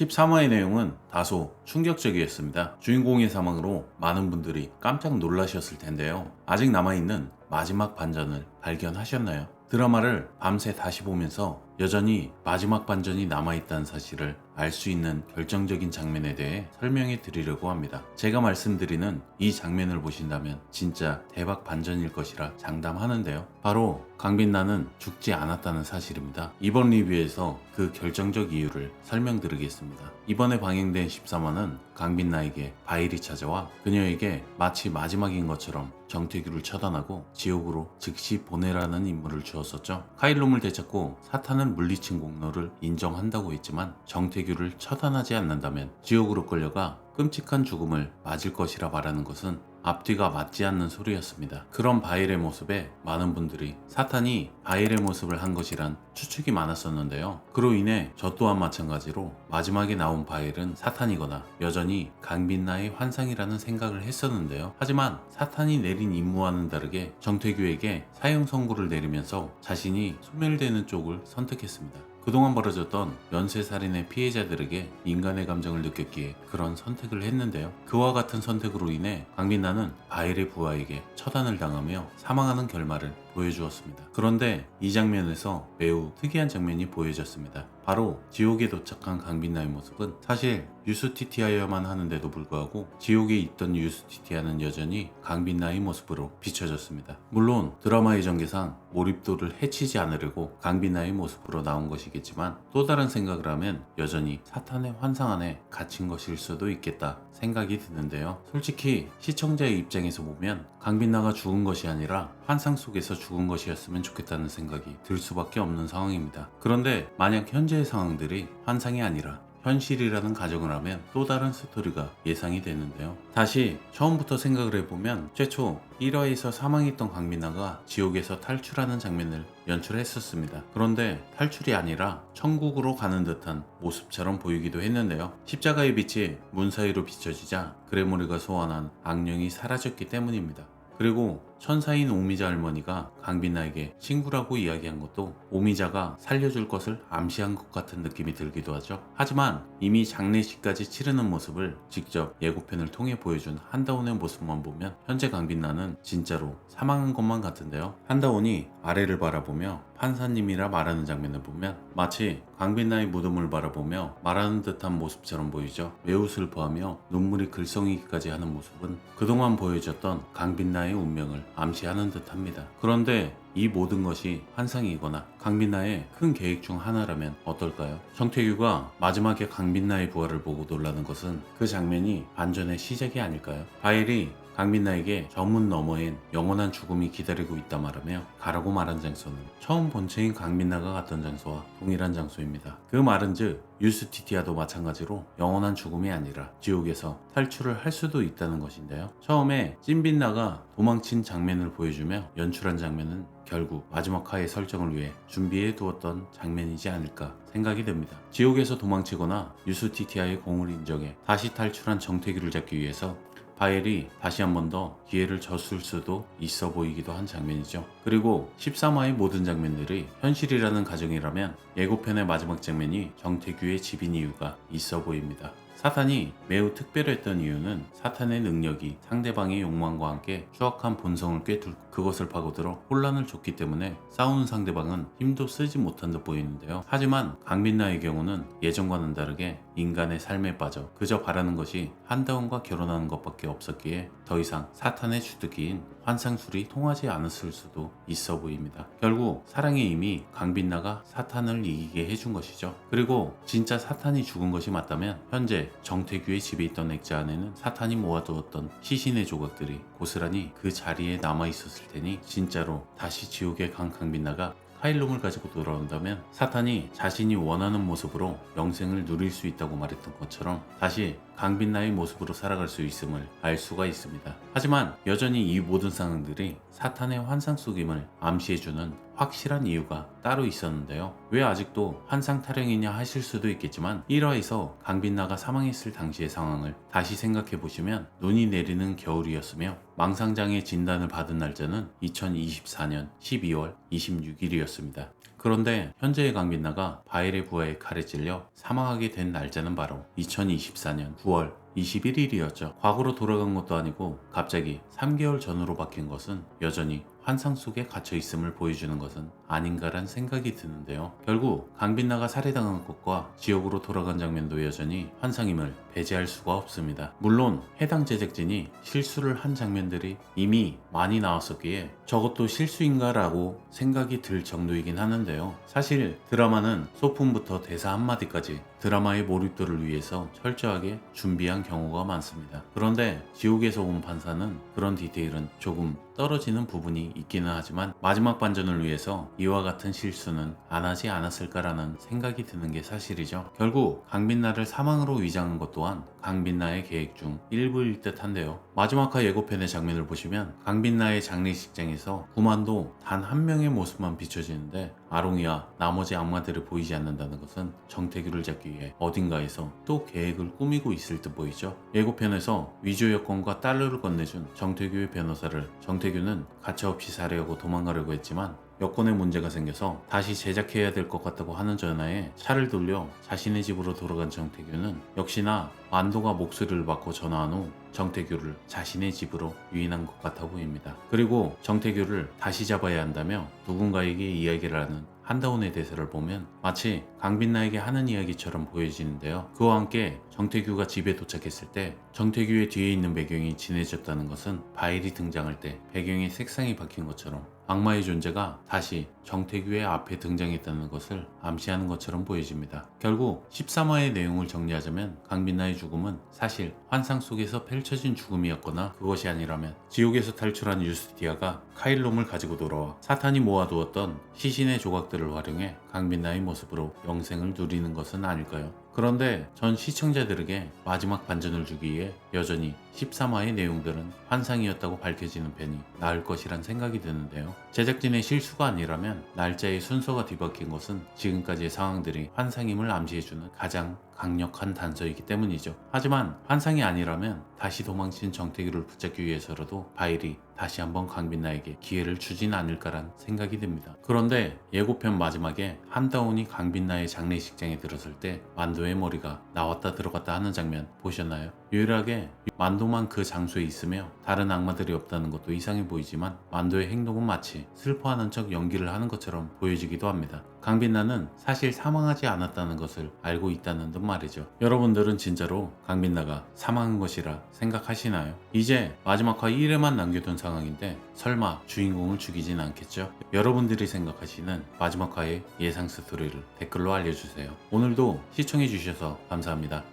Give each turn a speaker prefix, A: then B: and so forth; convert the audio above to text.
A: 13화의 내용은 다소 충격적이었습니다. 주인공의 사망으로 많은 분들이 깜짝 놀라셨을 텐데요. 아직 남아있는 마지막 반전을 발견하셨나요? 드라마를 밤새 다시 보면서 여전히 마지막 반전이 남아있다는 사실을 알 수 있는 결정적인 장면에 대해 설명해 드리려고 합니다. 제가 말씀드리는 이 장면을 보신다면 진짜 대박 반전일 것이라 장담하는데요. 바로 강빈나는 죽지 않았다는 사실입니다. 이번 리뷰에서 그 결정적 이유를 설명드리겠습니다. 이번에 방영된 13화는 강빈나에게 바일이 찾아와 그녀에게 마치 마지막인 것처럼 정태규를 처단하고 지옥으로 즉시 보내라는 임무를 주었었죠. 카일롬을 되찾고 사탄 을 물리친 공로를 인정한다고 했지만 정태규를 처단하지 않는다면 지옥으로 끌려가 끔찍한 죽음을 맞을 것이라 말하는 것은 앞뒤가 맞지 않는 소리였습니다. 그런 바일의 모습에 많은 분들이 사탄이 바일의 모습을 한 것이란 추측이 많았었는데요. 그로 인해 저 또한 마찬가지로 마지막에 나온 바일은 사탄이거나 여전히 강빈나의 환상이라는 생각을 했었는데요. 하지만 사탄이 내린 임무와는 다르게 정태규에게 사형 선고를 내리면서 자신이 소멸되는 쪽을 선택했습니다. 그동안 벌어졌던 연쇄살인의 피해자들에게 인간의 감정을 느꼈기에 그런 선택을 했는데요. 그와 같은 선택으로 인해 강민나는 바일의 부하에게 처단을 당하며 사망하는 결말을 보여주었습니다. 그런데 이 장면에서 매우 특이한 장면이 보여졌습니다. 바로 지옥에 도착한 강빈나의 모습은 사실 유스티티아여만 하는데도 불구하고 지옥에 있던 유스티티아는 여전히 강빈나의 모습으로 비춰졌습니다. 물론 드라마의 전개상 몰입도를 해치지 않으려고 강빈나의 모습으로 나온 것이겠지만 또 다른 생각을 하면 여전히 사탄의 환상 안에 갇힌 것일 수도 있겠다 생각이 드는데요. 솔직히 시청자의 입장에서 보면 강빈나가 죽은 것이 아니라 환상 속에서 죽은 것이었으면 좋겠다는 생각이 들 수밖에 없는 상황입니다. 그런데 만약 현재 의 상황들이 환상이 아니라 현실이라는 가정을 하면 또 다른 스토리가 예상이 되는데요. 다시 처음부터 생각을 해보면 최초 1화에서 사망했던 강민아가 지옥에서 탈출하는 장면을 연출했었습니다. 그런데 탈출이 아니라 천국으로 가는 듯한 모습처럼 보이기도 했는데요. 십자가의 빛이 문 사이로 비춰지자 그레모리가 소환한 악령이 사라졌기 때문입니다. 그리고 천사인 오미자 할머니가 강빈나에게 친구라고 이야기한 것도 오미자가 살려줄 것을 암시한 것 같은 느낌이 들기도 하죠. 하지만 이미 장례식까지 치르는 모습을 직접 예고편을 통해 보여준 한다온의 모습만 보면 현재 강빈나는 진짜로 사망한 것만 같은데요. 한다온이 아래를 바라보며 판사님이라 말하는 장면을 보면 마치 강빈나의 무덤을 바라보며 말하는 듯한 모습처럼 보이죠. 매우 슬퍼하며 눈물이 글썽이기까지 하는 모습은 그동안 보여줬던 강빈나의 운명을 암시하는 듯 합니다. 그런데 이 모든 것이 환상이거나 강빈나의 큰 계획 중 하나라면 어떨까요? 정태규가 마지막에 강빈나의 부활을 보고 놀라는 것은 그 장면이 반전의 시작이 아닐까요? 바일이 강민나에게 전문 너머엔 영원한 죽음이 기다리고 있다 말하며 가라고 말한 장소는 처음 본체인 강민나가 갔던 장소와 동일한 장소입니다. 그 말은즉 유스티티아도 마찬가지로 영원한 죽음이 아니라 지옥에서 탈출을 할 수도 있다는 것인데요. 처음에 찐빈나가 도망친 장면을 보여주며 연출한 장면은 결국 마지막 화의 설정을 위해 준비해 두었던 장면이지 않을까 생각이 듭니다. 지옥에서 도망치거나 유스티티아의 공을 인정해 다시 탈출한 정태기를 잡기 위해서 바엘이 다시 한 번 더 기회를 줬을 수도 있어 보이기도 한 장면이죠. 그리고 13화의 모든 장면들이 현실이라는 가정이라면 예고편의 마지막 장면이 정태규의 집인 이유가 있어 보입니다. 사탄이 매우 특별했던 이유는 사탄의 능력이 상대방의 욕망과 함께 추악한 본성을 꿰뚫 그것을 파고들어 혼란을 줬기 때문에 싸우는 상대방은 힘도 쓰지 못한 듯 보이는데요. 하지만 강민나의 경우는 예전과는 다르게 인간의 삶에 빠져 그저 바라는 것이 한다원과 결혼하는 것밖에 없었기에 더 이상 사탄의 주특기인 환상술이 통하지 않았을 수도 있어 보입니다. 결국 사랑의 힘이 강빈나가 사탄을 이기게 해준 것이죠. 그리고 진짜 사탄이 죽은 것이 맞다면 현재 정태규의 집에 있던 액자 안에는 사탄이 모아두었던 시신의 조각들이 고스란히 그 자리에 남아 있었을 테니 진짜로 다시 지옥에 간 강빈나가 카일롬을 가지고 돌아온다면 사탄이 자신이 원하는 모습으로 영생을 누릴 수 있다고 말했던 것처럼 다시 강빈나의 모습으로 살아갈 수 있음을 알 수가 있습니다. 하지만 여전히 이 모든 상황들이 사탄의 환상 속임을 암시해주는 확실한 이유가 따로 있었는데요. 왜 아직도 환상 타령이냐 하실 수도 있겠지만 1화에서 강빈나가 사망했을 당시의 상황을 다시 생각해 보시면 눈이 내리는 겨울이었으며 망상장애 진단을 받은 날짜는 2024년 12월 26일이었습니다. 그런데 현재의 강빈나가 바일의 부하의 칼에 찔려 사망하게 된 날짜는 바로 2024년 9월 21일이었죠. 과거로 돌아간 것도 아니고 갑자기 3개월 전으로 바뀐 것은 여전히 환상 속에 갇혀 있음을 보여주는 것은 아닌가란 생각이 드는데요. 결국 강빈나가 살해당한 것과 지옥으로 돌아간 장면도 여전히 환상임을 배제할 수가 없습니다. 물론 해당 제작진이 실수를 한 장면들이 이미 많이 나왔었기에 저것도 실수인가라고 생각이 들 정도이긴 하는데요. 사실 드라마는 소품부터 대사 한마디까지 드라마의 몰입도를 위해서 철저하게 준비한 경우가 많습니다. 그런데 지옥에서 온 판사는 그런 디테일은 조금 떨어지는 부분이 있기는 하지만 마지막 반전을 위해서 이와 같은 실수는 안 하지 않았을까라는 생각이 드는 게 사실이죠. 결국 강빈나를 사망으로 위장한 것 또한 강빈나의 계획 중 일부일 듯 한데요. 마지막 화 예고편의 장면을 보시면 강빈나의 장례식장에서 구만도 단 한 명의 모습만 비춰지는데 아롱이와 나머지 악마들이 보이지 않는다는 것은 정태규를 잡기 위해 어딘가에서 또 계획을 꾸미고 있을 듯 보이죠. 예고편에서 위조 여권과 달러를 건네준 정태규의 변호사를 정태규 는 가차없이 살해하고 도망가려고 했지만 여권에 문제가 생겨서 다시 제작해야 될 것 같다고 하는 전화에 차를 돌려 자신의 집으로 돌아간 정태규는 역시나 만도가 목소리를 받고 전화한 후 정태규를 자신의 집으로 유인한 것 같아 보입니다. 그리고 정태규를 다시 잡아야 한다며 누군가에게 이야기를 하는 한다운의 대사를 보면 마치 강빈나에게 하는 이야기처럼 보여지는데요. 그와 함께 정태규가 집에 도착했을 때 정태규의 뒤에 있는 배경이 진해졌다는 것은 바일이 등장할 때 배경의 색상이 바뀐 것처럼 악마의 존재가 다시 정태규의 앞에 등장했다는 것을 암시하는 것처럼 보여집니다. 결국 13화의 내용을 정리하자면 강빈나의 죽음은 사실 환상 속에서 펼쳐진 죽음이었거나 그것이 아니라면 지옥에서 탈출한 유스티아가 카일롬을 가지고 돌아와 사탄이 모아두었던 시신의 조각들을 활용해 강빈나의 모습으로 영생을 누리는 것은 아닐까요? 그런데 전 시청자들에게 마지막 반전을 주기 위해 여전히 13화의 내용들은 환상이었다고 밝혀지는 편이 나을 것이란 생각이 드는데요. 제작진의 실수가 아니라면 날짜의 순서가 뒤바뀐 것은 지금까지의 상황들이 환상임을 암시해주는 가장 강력한 단서이기 때문이죠. 하지만 환상이 아니라면 다시 도망친 정태규를 붙잡기 위해서라도 바일이 다시 한번 강빈나에게 기회를 주진 않을까란 생각이 듭니다. 그런데 예고편 마지막에 한다운이 강빈나의 장례식장에 들었을 때 만도의 머리가 나왔다 들어갔다 하는 장면 보셨나요? 유일하게 만도만 그 장소에 있으며 다른 악마들이 없다는 것도 이상해 보이지만 만도의 행동은 마치 슬퍼하는 척 연기를 하는 것처럼 보여지기도 합니다. 강빈나는 사실 사망하지 않았다는 것을 알고 있다는 듯 말이죠. 여러분들은 진짜로 강빈나가 사망한 것이라 생각하시나요? 이제 마지막 화 1회만 남겨둔 상황인데 설마 주인공을 죽이진 않겠죠? 여러분들이 생각하시는 마지막 화의 예상 스토리를 댓글로 알려주세요. 오늘도 시청해주셔서 감사합니다.